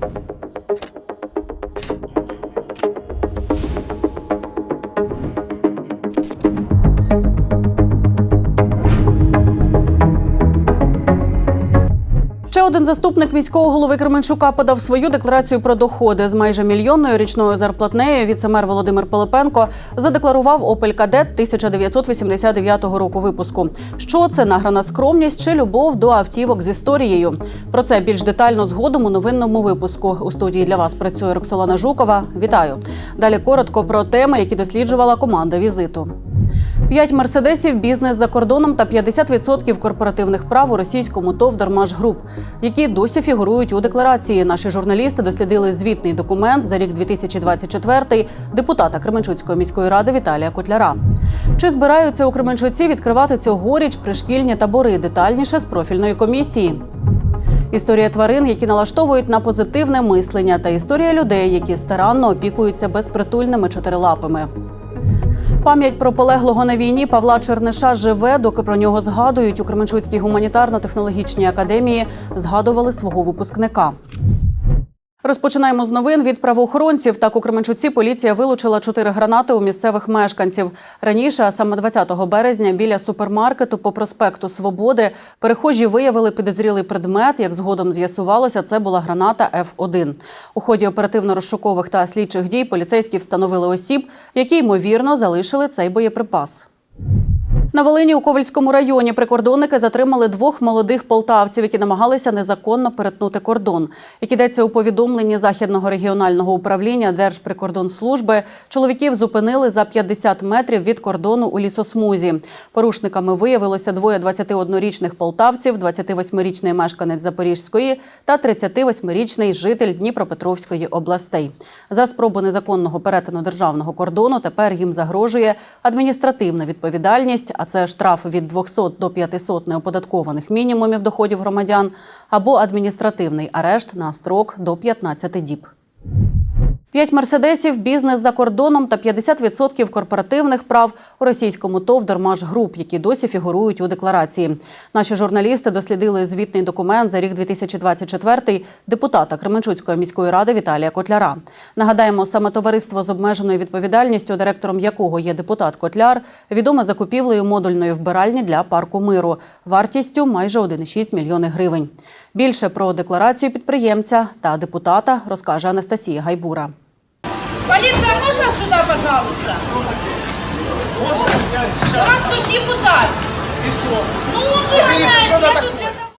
Ще один заступник міського голови Кременчука подав свою декларацію про доходи з майже мільйонною річною зарплатнею. Віцемер Володимир Пилипенко задекларував Opel Кадет 1989 року випуску. Що це награна скромність чи любов до автівок з історією? Про це більш детально згодом у новинному випуску. У студії для вас працює Роксолана Жукова. Вітаю. Далі коротко про теми, які досліджувала команда візиту. П'ять мерседесів, бізнес за кордоном та 50% корпоративних прав у російському ТОВ «Дормашгруп», які досі фігурують у декларації. Наші журналісти дослідили звітний документ за рік 2024 депутата Кременчуцької міської ради Віталія Котляра. Чи збираються у Кременчуці відкривати цьогоріч пришкільні табори? Детальніше з профільної комісії. Історія тварин, які налаштовують на позитивне мислення, та історія людей, які старанно опікуються безпритульними чотирилапими. Пам'ять про полеглого на війні Павла Черниша живе, доки про нього згадують у Кременчуцькій гуманітарно-технологічній академії. Згадували свого випускника. Розпочинаємо з новин від правоохоронців. Так у Кременчуці поліція вилучила чотири гранати у місцевих мешканців. Раніше, а саме 20 березня, біля супермаркету по проспекту Свободи, перехожі виявили підозрілий предмет. Як згодом з'ясувалося, це була граната Ф1. У ході оперативно-розшукових та слідчих дій поліцейські встановили осіб, які ймовірно залишили цей боєприпас. На Волині у Ковальському районі прикордонники затримали двох молодих полтавців, які намагалися незаконно перетнути кордон. Як йдеться у повідомленні західного регіонального управління Держприкордонслужби, чоловіків зупинили за 50 метрів від кордону у лісосмузі. Порушниками виявилося двоє 21-річних полтавців, 28-річний мешканець Запорізької та 38-річний житель Дніпропетровської областей. За спробу незаконного перетину державного кордону тепер їм загрожує адміністративна відповідальність, а це штраф від 200 до 500 неоподаткованих мінімумів доходів громадян або адміністративний арешт на строк до 15 діб. П'ять мерседесів, бізнес за кордоном та 50% корпоративних прав у російському ТОВ «Дормашгруп», які досі фігурують у декларації. Наші журналісти дослідили звітний документ за рік 2024 депутата Кременчуцької міської ради Віталія Котляра. Нагадаємо, саме товариство з обмеженою відповідальністю, директором якого є депутат Котляр, відоме закупівлею модульної вбиральні для парку миру вартістю майже 1,6 мільйони гривень. Більше про декларацію підприємця та депутата розкаже Анастасія Гайбура. Поліція можна сюди, пожалуйста? У нас тут депутат. Ну, он выгоняет, я тут для того.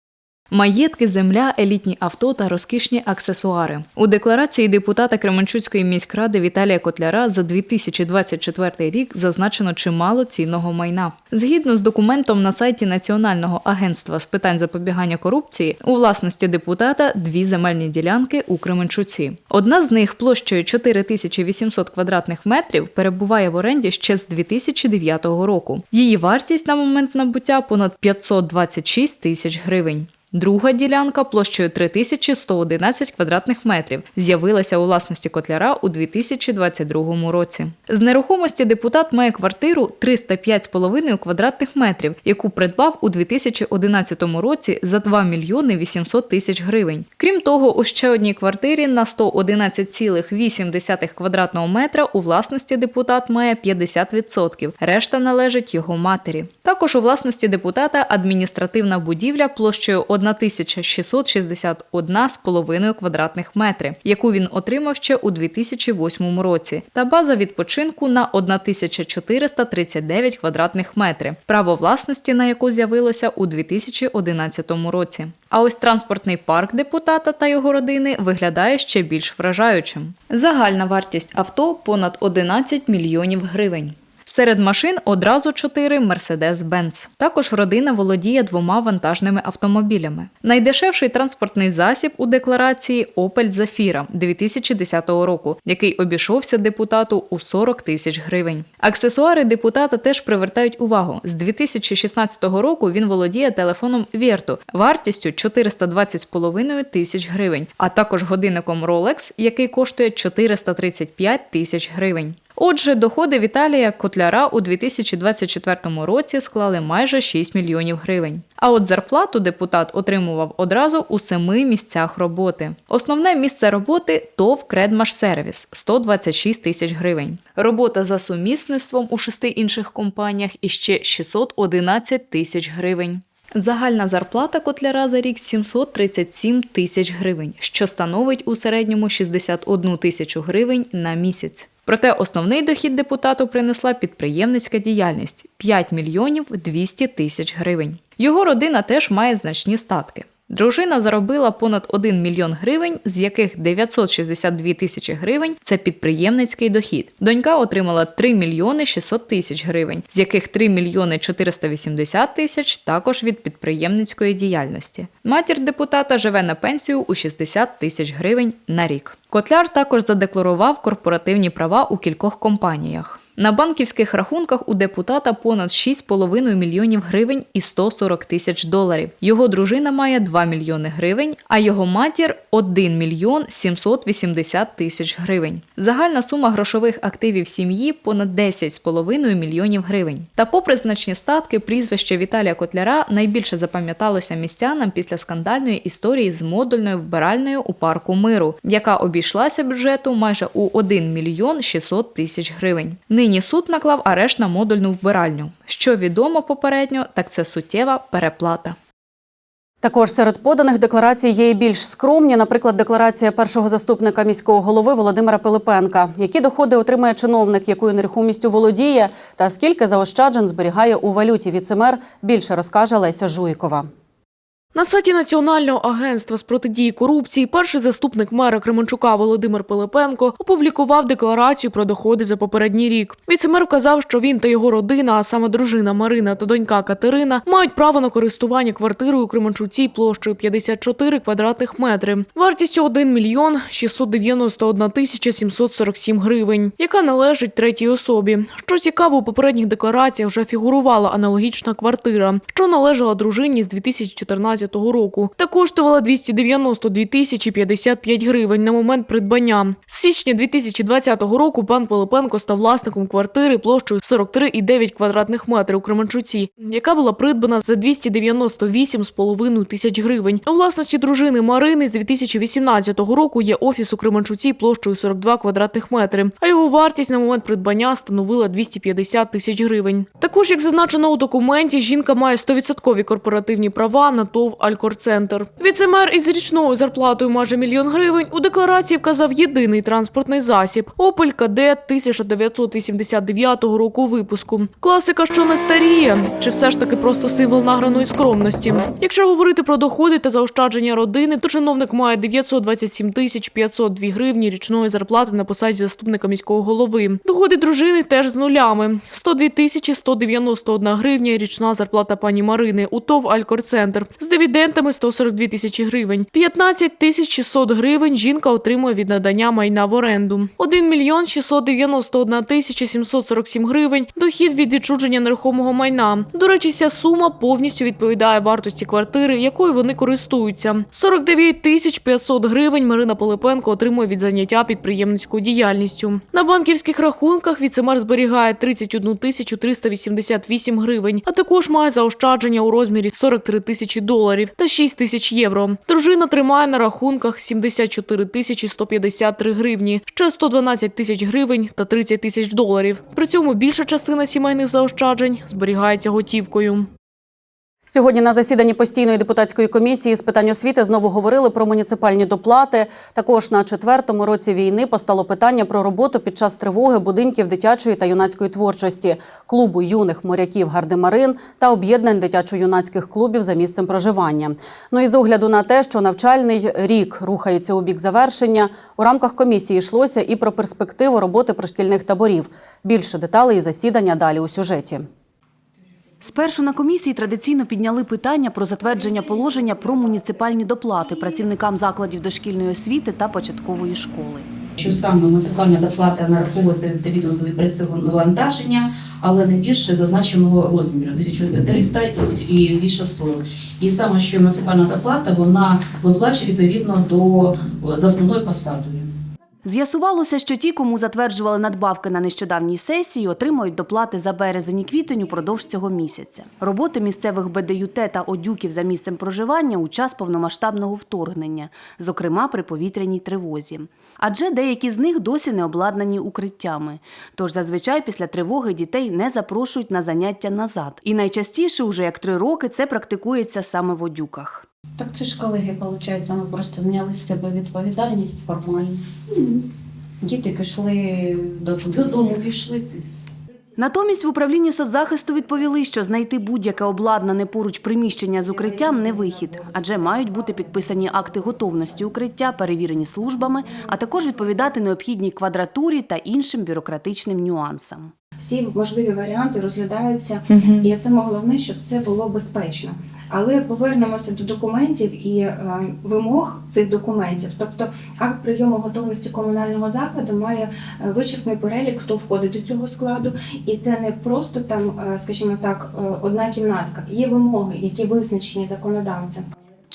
Маєтки, земля, елітні авто та розкішні аксесуари. У декларації депутата Кременчуцької міськради Віталія Котляра за 2024 рік зазначено чимало цінного майна. Згідно з документом на сайті Національного агентства з питань запобігання корупції, у власності депутата дві земельні ділянки у Кременчуці. Одна з них площею 4800 квадратних метрів перебуває в оренді ще з 2009 року. Її вартість на момент набуття понад 526 тисяч гривень. Друга ділянка площею 3111 квадратних метрів з'явилася у власності котляра у 2022 році. З нерухомості депутат має квартиру 305,5 квадратних метрів, яку придбав у 2011 році за 2 мільйони 800 тисяч гривень. Крім того, у ще одній квартирі на 111,8 квадратного метра у власності депутат має 50%, решта належить його матері. Також у власності депутата адміністративна будівля площею 1661,5 квадратних метри, яку він отримав ще у 2008 році, та база відпочинку на 1439 квадратних метрів, право власності на яку з'явилося у 2011 році. А ось транспортний парк депутата та його родини виглядає ще більш вражаючим. Загальна вартість авто понад 11 мільйонів гривень. Серед машин одразу чотири Mercedes-Benz. Також родина володіє двома вантажними автомобілями. Найдешевший транспортний засіб у декларації Opel Zafira 2010 року, який обійшовся депутату у 40 тисяч гривень. Аксесуари депутата теж привертають увагу. З 2016 року він володіє телефоном Vertu вартістю 420,5 тисяч гривень, а також годинником Rolex, який коштує 435 тисяч гривень. Отже, доходи Віталія Котляра у 2024 році склали майже 6 мільйонів гривень. А от зарплату депутат отримував одразу у семи місцях роботи. Основне місце роботи ТОВ «Кредмашсервіс» – 126 тисяч гривень. Робота за сумісництвом у шести інших компаніях – іще 611 тисяч гривень. Загальна зарплата котляра за рік 737 тисяч гривень, що становить у середньому 61 тисячу гривень на місяць. Проте основний дохід депутату принесла підприємницька діяльність 5 мільйонів 200 тисяч гривень. Його родина теж має значні статки. Дружина заробила понад 1 мільйон гривень, з яких 962 тисячі гривень це підприємницький дохід. Донька отримала 3 мільйони 600 тисяч гривень, з яких 3 мільйони 480 тисяч також від підприємницької діяльності. Матір депутата живе на пенсію у 60 тисяч гривень на рік. Котляр також задекларував корпоративні права у кількох компаніях. На банківських рахунках у депутата понад 6,5 мільйонів гривень і 140 тисяч доларів. Його дружина має 2 мільйони гривень, а його матір 1 мільйон 780 тисяч гривень. Загальна сума грошових активів сім'ї понад 10,5 мільйонів гривень. Та попри значні статки, прізвище Віталія Котляра найбільше запам'яталося містянам після скандальної історії з модульною вбиральною у парку миру, яка обійшлася бюджету майже у 1 мільйон 600 тисяч гривень. Нині суд наклав арешт на модульну вбиральню. Що відомо попередньо, так це суттєва переплата. Також серед поданих декларацій є і більш скромні, наприклад, декларація першого заступника міського голови Володимира Пилипенка. Які доходи отримує чиновник, якою нерухомістю володіє, та скільки заощаджень зберігає у валюті віцемер, більше розкаже Леся Жуйкова. На сайті Національного агентства з протидії корупції перший заступник мера Кременчука Володимир Пилипенко опублікував декларацію про доходи за попередній рік. Віцемер вказав, що він та його родина, а саме дружина Марина та донька Катерина, мають право на користування квартирою у Кременчуці площею 54 квадратних метри, вартістю 1 мільйон 691 тисяча 747 гривень, яка належить третій особі. Що цікаво, у попередніх деклараціях вже фігурувала аналогічна квартира, що належала дружині з 2014 року та коштувала 292 тисячі 55 гривень на момент придбання. З січня 2020 року пан Пилипенко став власником квартири площею 43,9 квадратних метрів у Кременчуці, яка була придбана за 298,5 тисяч гривень. У власності дружини Марини з 2018 року є офіс у Кременчуці площею 42 квадратних метри, а його вартість на момент придбання становила 250 тисяч гривень. Також, як зазначено у документі, жінка має 100% корпоративні права на ТОВ Алькорцентр. Віцемер із річною зарплатою майже мільйон гривень у декларації вказав єдиний транспортний засіб Opel Kadett 1989 року випуску. Класика, що не старіє, чи все ж таки просто символ награної скромності. Якщо говорити про доходи та заощадження родини, то чиновник має 927 тисяч 502 гривні річної зарплати на посаді заступника міського голови. Доходи дружини теж з нулями. 102 тисячі 191 гривня річна зарплата пані Марини у ТОВ Алькорцентр. З дивідендами 142 тисячі гривень. 15 тисяч 600 гривень жінка отримує від надання майна в оренду. 1 мільйон 691 тисяча 747 гривень – дохід від відчуження нерухомого майна. До речі, ця сума повністю відповідає вартості квартири, якою вони користуються. 49 тисяч 500 гривень Марина Пилипенко отримує від заняття підприємницькою діяльністю. На банківських рахунках віцемер зберігає 31 тисячу 388 гривень, а також має заощадження у розмірі 43 тисячі доларів та 6 тисяч євро. Дружина тримає на рахунках 74 тисячі 153 гривні, ще 112 тисяч гривень та 30 тисяч доларів. При цьому більша частина сімейних заощаджень зберігається готівкою. Сьогодні на засіданні постійної депутатської комісії з питань освіти знову говорили про муніципальні доплати. Також на четвертому році війни постало питання про роботу під час тривоги будинків дитячої та юнацької творчості, клубу юних моряків Гардемарин та об'єднань дитячо-юнацьких клубів за місцем проживання. Ну і з огляду на те, що навчальний рік рухається у бік завершення, у рамках комісії йшлося і про перспективу роботи пришкільних таборів. Більше деталей і засідання далі у сюжеті. Спершу на комісії традиційно підняли питання про затвердження положення про муніципальні доплати працівникам закладів дошкільної освіти та початкової школи. що саме муніципальна доплата нараховується відповідно до відпрацьованого навантаження, але не більше зазначеного розміру 1300 і 2600. І саме що муніципальна доплата вона виплачує відповідно до за основною посадою. З'ясувалося, що ті, кому затверджували надбавки на нещодавній сесії, отримають доплати за березень і квітень упродовж цього місяця. Роботи місцевих БДЮТ та одюків за місцем проживання у час повномасштабного вторгнення, зокрема при повітряній тривозі. Адже деякі з них досі не обладнані укриттями. Тож зазвичай після тривоги дітей не запрошують на заняття назад. І найчастіше, уже як три роки, це практикується саме в одюках. Так це ж колеги, виходить, ми просто зняли з себе відповідальність формально. Діти пішли до- додому, пішли. Натомість в управлінні соцзахисту відповіли, що знайти будь-яке обладнане поруч приміщення з укриттям не вихід, адже мають бути підписані акти готовності укриття, перевірені службами, а також відповідати необхідній квадратурі та іншим бюрократичним нюансам. всі можливі варіанти розглядаються, і саме головне, щоб це було безпечно. Але повернемося до документів і е, вимог цих документів. Тобто акт прийому готовності комунального закладу має е, вичерпний перелік, хто входить до цього складу, і це не просто там, е, скажімо так, одна кімнатка. Є вимоги, які визначені законодавцем.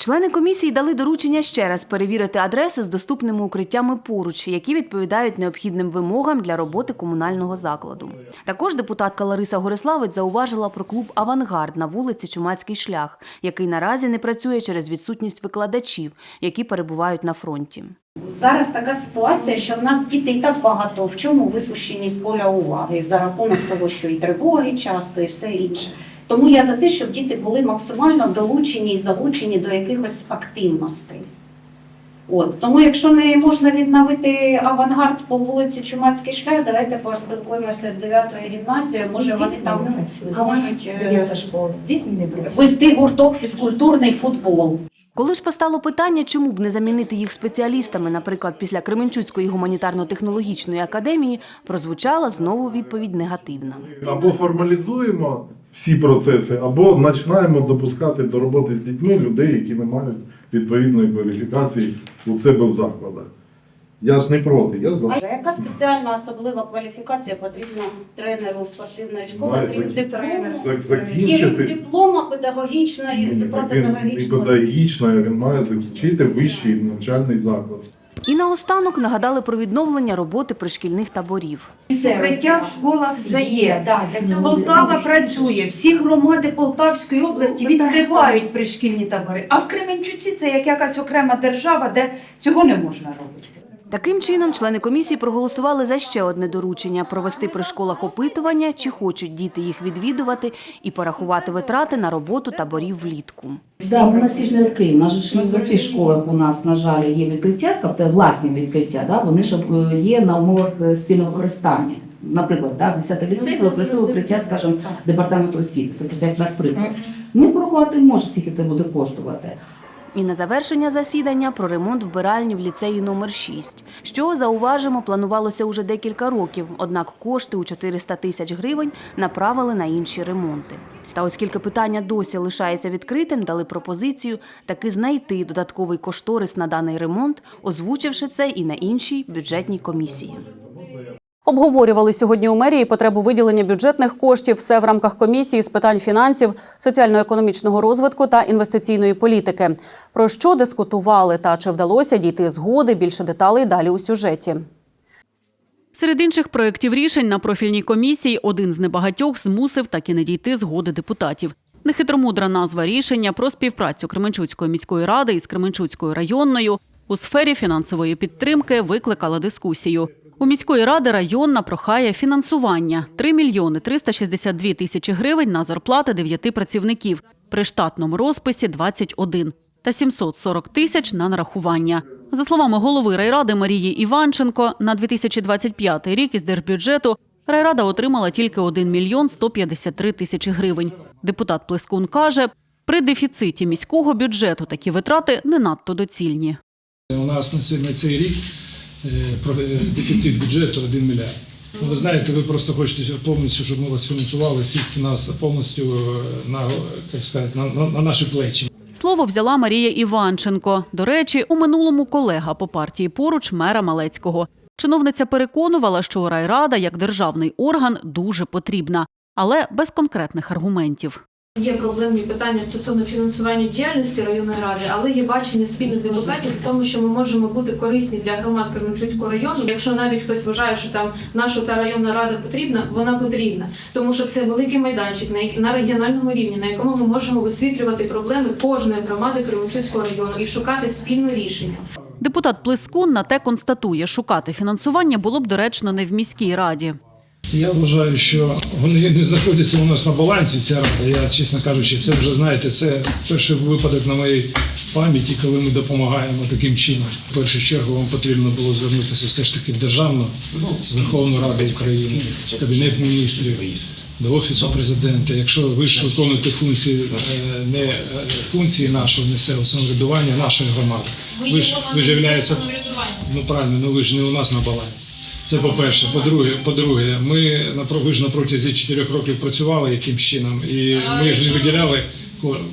Члени комісії дали доручення ще раз перевірити адреси з доступними укриттями поруч, які відповідають необхідним вимогам для роботи комунального закладу. Також депутатка Лариса Гориславець зауважила про клуб Авангард на вулиці Чумацький шлях, який наразі не працює через відсутність викладачів, які перебувають на фронті. Зараз така ситуація, що в нас діти і так багато в чому випущені з поля уваги за рахунок того, що і тривоги часто, і все інше. Тому я за те, щоб діти були максимально долучені і залучені до якихось активностей. От тому, якщо не можна відновити авангард по вулиці Чумацький шлях, давайте поспілкуємося з 9-ї гімназією. Може, вас там зможуть е, школа. Вести гурток фізкультурний футбол. Коли ж постало питання, чому б не замінити їх спеціалістами, наприклад, після Кременчуцької гуманітарно-технологічної академії, прозвучала знову відповідь негативна. Або формалізуємо всі процеси, або починаємо допускати до роботи з дітьми людей, які не мають відповідної кваліфікації у себе в закладах. Я ж не проти, я за. А яка спеціальна особлива кваліфікація потрібна тренеру спортивної школи, Має крім диплому? зак- Крім закінчити диплома педагогічної, з він, він педагогічного. педагогічно, він має закінчити вищий навчальний заклад. І наостанок нагадали про відновлення роботи пришкільних таборів. Укриття в школах вже є. Да, для цього Полтава працює. Всі громади Полтавської області відкривають пришкільні табори. А в Кременчуці це як якась окрема держава, де цього не можна робити. Таким чином, члени комісії проголосували за ще одне доручення провести при школах опитування, чи хочуть діти їх відвідувати, і порахувати витрати на роботу таборів влітку. Да, ми на всі ж не відкриємо. У нас ж в усіх школах у нас, на жаль, є відкриття, тобто власні відкриття, да? вони ж е, є на умовах е, спільного користання. Наприклад, да, 10 ліцей використовує укриття, скажімо, департаменту освіти. Це просто як наприклад. Ми порахувати можемо, скільки це буде коштувати. І на завершення засідання про ремонт вбиральні в ліцеї номер 6 що, зауважимо, планувалося уже декілька років, однак кошти у 400 тисяч гривень направили на інші ремонти. Та оскільки питання досі лишається відкритим, дали пропозицію таки знайти додатковий кошторис на даний ремонт, озвучивши це і на іншій бюджетній комісії. Обговорювали сьогодні у мерії потребу виділення бюджетних коштів все в рамках комісії з питань фінансів, соціально-економічного розвитку та інвестиційної політики. Про що дискутували та чи вдалося дійти згоди? Більше деталей далі у сюжеті. Серед інших проєктів рішень на профільній комісії один з небагатьох змусив так і не дійти згоди депутатів. Нехитромудра назва рішення про співпрацю Кременчуцької міської ради із Кременчуцькою районною у сфері фінансової підтримки викликала дискусію. У міської ради районна прохає фінансування 3 мільйони 362 тисячі гривень на зарплати дев'яти працівників при штатному розписі 21 та 740 тисяч на нарахування. За словами голови райради Марії Іванченко, на 2025 рік із держбюджету райрада отримала тільки 1 мільйон 153 тисячі гривень. Депутат Плескун каже, при дефіциті міського бюджету такі витрати не надто доцільні. У нас на сьогодні цей рік дефіцит бюджету 1 мільярд. Ну, ви знаєте, ви просто хочете повністю, щоб ми вас фінансували, сісти нас повністю е, на, як сказати, на, на, на наші плечі. Слово взяла Марія Іванченко. До речі, у минулому колега по партії поруч мера Малецького. Чиновниця переконувала, що райрада як державний орган дуже потрібна, але без конкретних аргументів. Є проблемні питання стосовно фінансування діяльності районної ради, але є бачення спільних депутатів в тому, що ми можемо бути корисні для громад Кременчуцького району. Якщо навіть хтось вважає, що там наша та районна рада потрібна, вона потрібна, тому що це великий майданчик на на регіональному рівні, на якому ми можемо висвітлювати проблеми кожної громади Кременчуцького району і шукати спільне рішення. Депутат Плескун на те констатує, шукати фінансування було б доречно не в міській раді. Я вважаю, що вони не знаходяться у нас на балансі. Ця рада. Я, чесно кажучи, це вже знаєте, це перший випадок на моїй пам'яті, коли ми допомагаємо таким чином. В першу чергу вам потрібно було звернутися все ж таки в державну Верховну Раду України, Кабінет міністрів, до офісу президента. Якщо ви ж виконуєте функції е, не е, функції нашого місцевого самоврядування, нашої громади. Ви ж ви ж являється ну правильно, ну ви ж не у нас на балансі. Це по-перше. По-друге, по-друге, ми на про- ви ж на протязі чотирьох років працювали якимсь чином, і ми ж не виділяли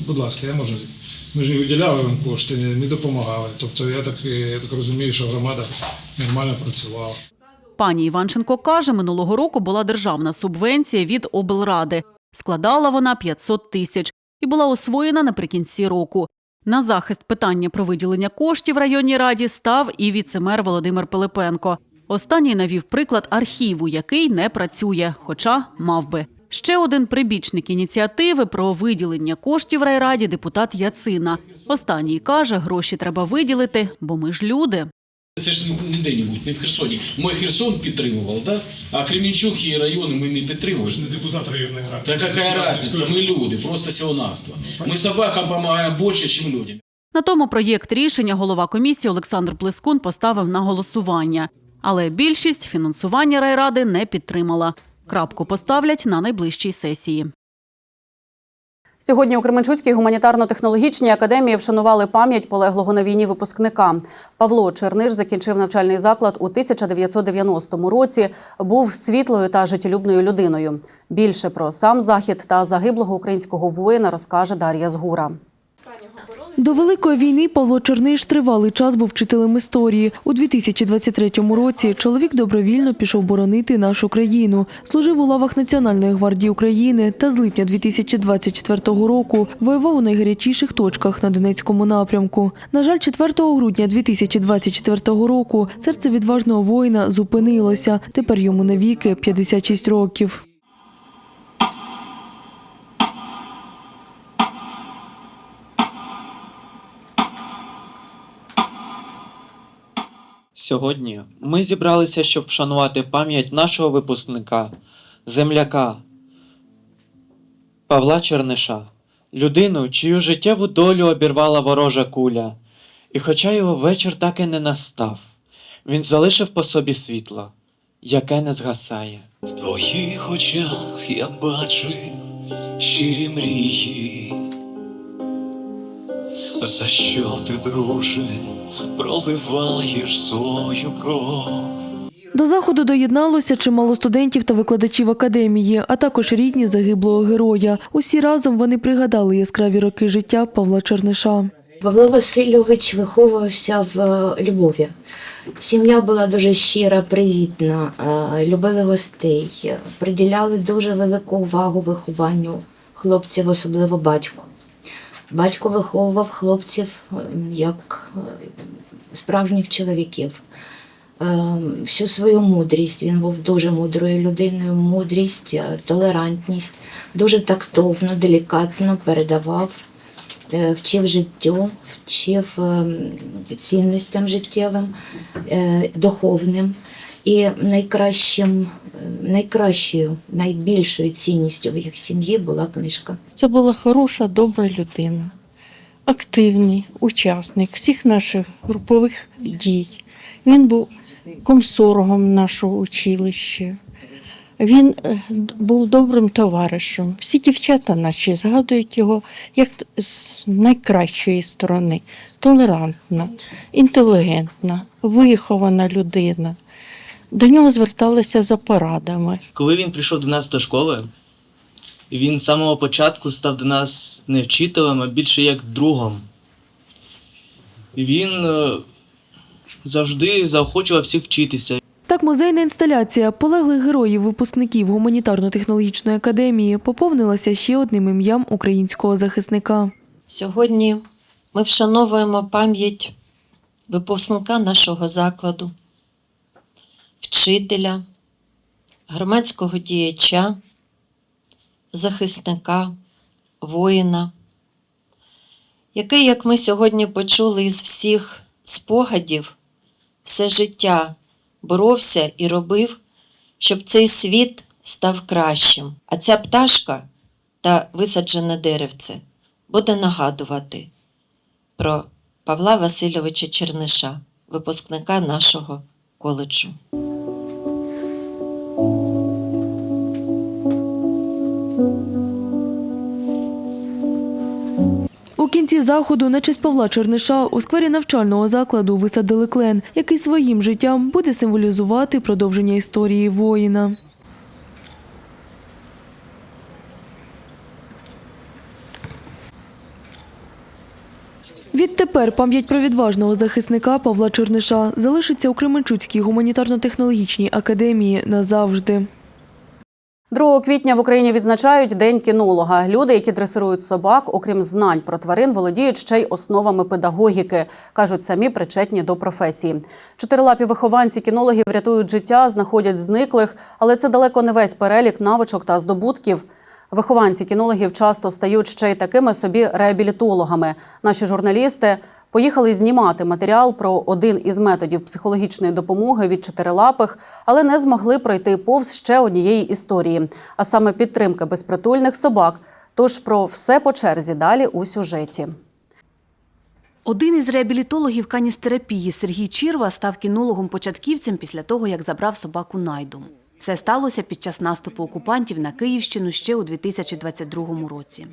будь ласка, я можу ми ж не виділяли вам кошти, не, не допомагали. Тобто я так е, я так розумію, що громада нормально працювала. Пані Іванченко каже, минулого року була державна субвенція від облради. Складала вона 500 тисяч і була освоєна наприкінці року. На захист питання про виділення коштів районній раді став і віцемер Володимир Пилипенко. Останній навів приклад архіву, який не працює, хоча мав би. Ще один прибічник ініціативи про виділення коштів райраді депутат Яцина. Останній каже, гроші треба виділити, бо ми ж люди. Це ж не де-небудь, не в Херсоні. Ми Херсон підтримував, да? а Кремінчук і райони ми не підтримували. Ж не депутат районної ради. Та яка разниця? Ми люди, просто всього-навство. Ми собакам допомагаємо більше, ніж людям. На тому проєкт рішення голова комісії Олександр Плескун поставив на голосування. Але більшість фінансування райради не підтримала. Крапку поставлять на найближчій сесії. Сьогодні у Кременчуцькій гуманітарно-технологічній академії вшанували пам'ять полеглого на війні випускника. Павло Черниш закінчив навчальний заклад у 1990 році. Був світлою та життєлюбною людиною. Більше про сам захід та загиблого українського воїна розкаже Дар'я Згура. До Великої війни Павло Черниш тривалий час був вчителем історії. У 2023 році чоловік добровільно пішов боронити нашу країну. Служив у лавах Національної гвардії України та з липня 2024 року воював у найгарячіших точках на Донецькому напрямку. На жаль, 4 грудня 2024 року серце відважного воїна зупинилося. Тепер йому навіки 56 років. Сьогодні ми зібралися, щоб вшанувати пам'ять нашого випускника, земляка Павла Черниша, людину, чию життєву долю обірвала ворожа куля. І хоча його вечір так і не настав, він залишив по собі світло, яке не згасає. В твоїх очах я бачив щирі мрії. За що ти, друже, проливаєш свою кров? До заходу доєдналося чимало студентів та викладачів академії, а також рідні загиблого героя. Усі разом вони пригадали яскраві роки життя Павла Черниша. Павло Васильович виховувався в е, Львові. Сім'я була дуже щира, привітна, е, любили гостей, е, приділяли дуже велику увагу вихованню хлопців, особливо батьку. Батько виховував хлопців е, як е, справжніх чоловіків. Е, Всю свою мудрість, він був дуже мудрою людиною, мудрість, толерантність, дуже тактовно, делікатно передавав вчив життю, вчив ем, цінностям життєвим, духовним. І найкращим, е, найкращою, найбільшою цінністю в їх сім'ї була книжка. Це була хороша, добра людина, активний учасник всіх наших групових дій. Він був комсоргом нашого училища. Він е, був добрим товаришем. Всі дівчата наші згадують його як з найкращої сторони. Толерантна, інтелігентна, вихована людина. До нього зверталися за порадами. Коли він прийшов до нас до школи, він з самого початку став до нас не вчителем, а більше як другом. Він е, завжди заохочував всіх вчитися. Так, музейна інсталяція полеглих героїв випускників гуманітарно-технологічної академії поповнилася ще одним ім'ям українського захисника. Сьогодні ми вшановуємо пам'ять випускника нашого закладу, вчителя, громадського діяча, захисника, воїна, який, як ми сьогодні почули із всіх спогадів, все життя боровся і робив, щоб цей світ став кращим. А ця пташка та висаджене деревце буде нагадувати про Павла Васильовича Черниша, випускника нашого коледжу. У кінці заходу на честь Павла Черниша у сквері навчального закладу висадили клен, який своїм життям буде символізувати продовження історії воїна. Відтепер пам'ять про відважного захисника Павла Черниша залишиться у Кременчуцькій гуманітарно-технологічній академії назавжди. 2 квітня в Україні відзначають День кінолога. Люди, які дресирують собак, окрім знань про тварин, володіють ще й основами педагогіки, кажуть самі причетні до професії. Чотирилапі вихованці кінологів рятують життя, знаходять зниклих, але це далеко не весь перелік навичок та здобутків. Вихованці кінологів часто стають ще й такими собі реабілітологами. Наші журналісти поїхали знімати матеріал про один із методів психологічної допомоги від чотирилапих, але не змогли пройти повз ще однієї історії, а саме підтримки безпритульних собак. Тож про все по черзі далі у сюжеті. Один із реабілітологів каністерапії Сергій Чірва став кінологом-початківцем після того, як забрав собаку Найду. Все сталося під час наступу окупантів на Київщину ще у 2022 році.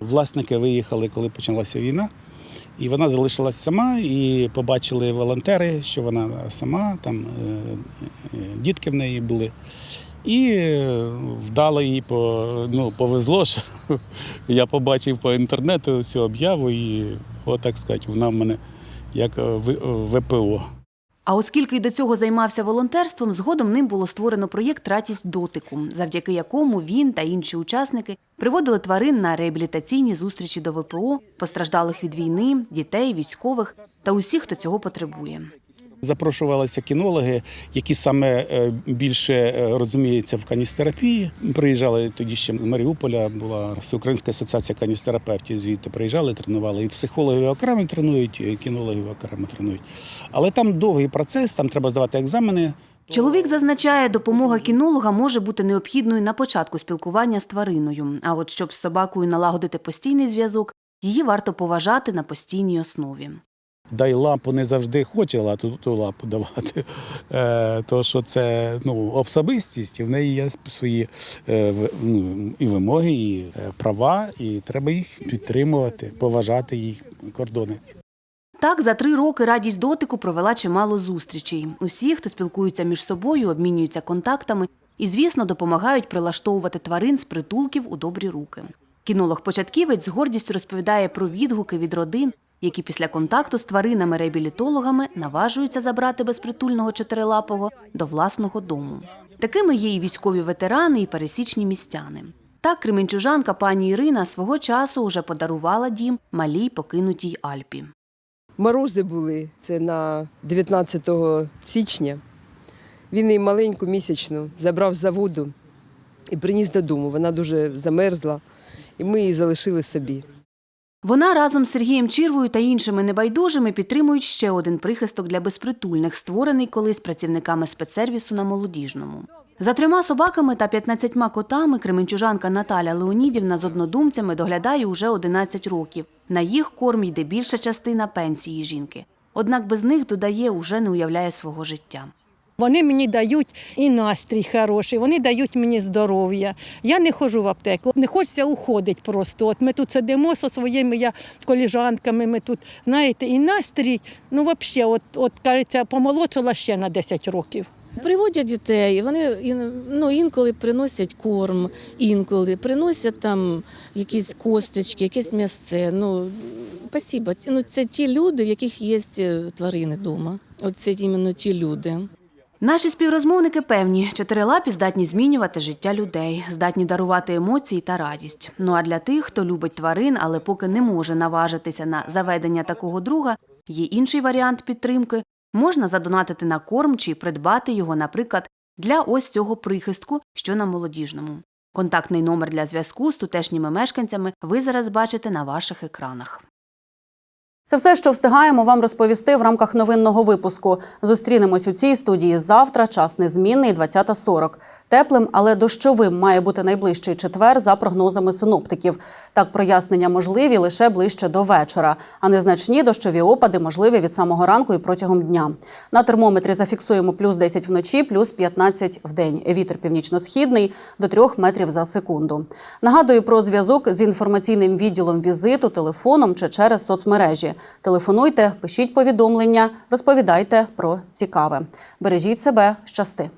Власники виїхали, коли почалася війна, і вона залишилась сама, і побачили волонтери, що вона сама, там е, е, дітки в неї були. І е, вдало їй по, ну, повезло, що я побачив по інтернету цю об'яву, і, от, так сказати, вона в мене як ВПО. А оскільки й до цього займався волонтерством, згодом ним було створено проєкт Радість дотику, завдяки якому він та інші учасники приводили тварин на реабілітаційні зустрічі до ВПО, постраждалих від війни, дітей, військових та усіх, хто цього потребує. Запрошувалися кінологи, які саме е, більше е, розуміються в каністерапії. Приїжджали тоді ще з Маріуполя, була Всеукраїнська асоціація каністерапевтів. Звідти приїжджали, тренували. І психологи окремо тренують, і кінологи окремо тренують. Але там довгий процес, там треба здавати екзамени. Чоловік зазначає, допомога кінолога може бути необхідною на початку спілкування з твариною. А от щоб з собакою налагодити постійний зв'язок, її варто поважати на постійній основі. Дай лапу не завжди хоче лату, ту лапу давати. Е, то, що це ну, особистість, і в неї є свої е, ну, і вимоги, і е, права, і треба їх підтримувати, поважати їх кордони. Так, за три роки радість дотику провела чимало зустрічей. Усі, хто спілкуються між собою, обмінюються контактами і, звісно, допомагають прилаштовувати тварин з притулків у добрі руки. Кінолог-початківець з гордістю розповідає про відгуки від родин, які після контакту з тваринами-реабілітологами наважуються забрати безпритульного чотирилапого до власного дому. Такими є і військові ветерани, і пересічні містяни. Так, кременчужанка пані Ірина свого часу уже подарувала дім малій покинутій Альпі. Морози були, це на 19 січня. Він її маленьку місячну забрав з заводу і приніс додому. Вона дуже замерзла, і ми її залишили собі. Вона разом з Сергієм Чірвою та іншими небайдужими підтримують ще один прихисток для безпритульних, створений колись працівниками спецсервісу на молодіжному. За трьома собаками та 15 котами кременчужанка Наталя Леонідівна з однодумцями доглядає уже 11 років. На їх корм йде більша частина пенсії жінки. Однак без них додає уже не уявляє свого життя. Вони мені дають і настрій хороший, вони дають мені здоров'я. Я не ходжу в аптеку, не хочеться уходити просто. От ми тут сидимо зі своїми я, коліжанками, ми тут, знаєте, і настрій, ну взагалі, от, от кажеться, помолодшала ще на 10 років. Приводять дітей, вони ну, інколи приносять корм, інколи приносять там якісь косточки, якесь м'ясце. Ну, спасибо. Ну, це ті люди, в яких є е, тварини вдома. От це іменно ті люди. Наші співрозмовники певні, чотирилапі здатні змінювати життя людей, здатні дарувати емоції та радість. Ну а для тих, хто любить тварин, але поки не може наважитися на заведення такого друга, є інший варіант підтримки. Можна задонатити на корм чи придбати його, наприклад, для ось цього прихистку, що на молодіжному. Контактний номер для зв'язку з тутешніми мешканцями ви зараз бачите на ваших екранах. Це все, що встигаємо вам розповісти в рамках новинного випуску. Зустрінемось у цій студії завтра. Час незмінний 20.40. Теплим, але дощовим має бути найближчий четвер за прогнозами синоптиків. Так, прояснення можливі лише ближче до вечора, а незначні дощові опади можливі від самого ранку і протягом дня. На термометрі зафіксуємо плюс 10 вночі, плюс 15 в день. Вітер північно-східний до 3 метрів за секунду. Нагадую про зв'язок з інформаційним відділом візиту, телефоном чи через соцмережі. Телефонуйте, пишіть повідомлення, розповідайте про цікаве. Бережіть себе, щасти.